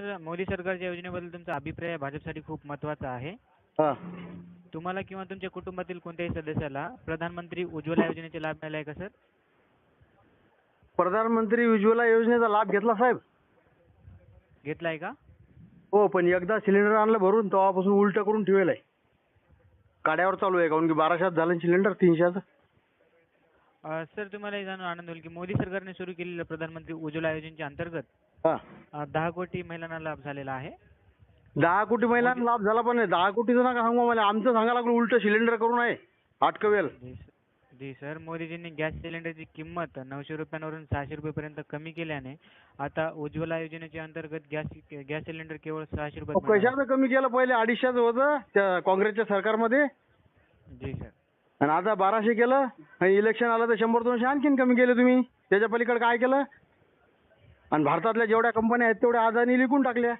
Sir Modi सरकारच्या योजनेबद्दल तुमचा अभिप्राय भाजपसाठी खूप महत्त्वाचा आहे. हा. तुम्हाला किंवा तुमच्या कुटुंबातील कोणत्याही सदस्याला प्रधानमंत्री उज्ज्वला योजनेचे लाभ मिळाला आहे का सर? प्रधानमंत्री उज्ज्वला योजनेचा लाभ घेतला साहेब. घेतला आहे का? हो पण एकदा सिलेंडर आणलं भरून तेव्हापासून उलट करून ठेवेल आहे. काड्यावर चालू आहे काऊन की बाराशेत झालं सिलेंडर तीनशेचं सर तुम्हाला हे जाणून आनंद होईल की मोदी सरकारने सुरू केलेल्या प्रधानमंत्री उज्ज्वला योजनेच्या अंतर्गत हा. अ, दहा कोटी महिलांना लाभ झालेला आहे. दहा कोटी महिलांना लाभ झाला पण नाही. दहा कोटीचं नका सांगू मला आमचं सांगा लागलं उलट सिलेंडर करून आहे. आटकवेल. जी स- जी सर मोदीजींनी गॅस सिलेंडरची किंमत नऊशे रुपयांवरून सहाशे रुपयेपर्यंत कमी केल्याने आता उज्ज्वला योजनेच्या अंतर्गत गॅस गॅस सिलेंडर केवळ सहाशे आहे. कशाचं कमी केलं पहिले अडीचशेचं होतं त्या काँग्रेसच्या सरकारमध्ये. जी सर. आणि आता बाराशे केलं आणि इलेक्शन आलं तर शंभर दोनशे आणखीन कमी केले तुम्ही. त्याच्या पलीकडे काय केलं? आणि भारतातल्या जेवढ्या कंपन्या आहेत तेवढ्या अदानी विकून टाकल्या.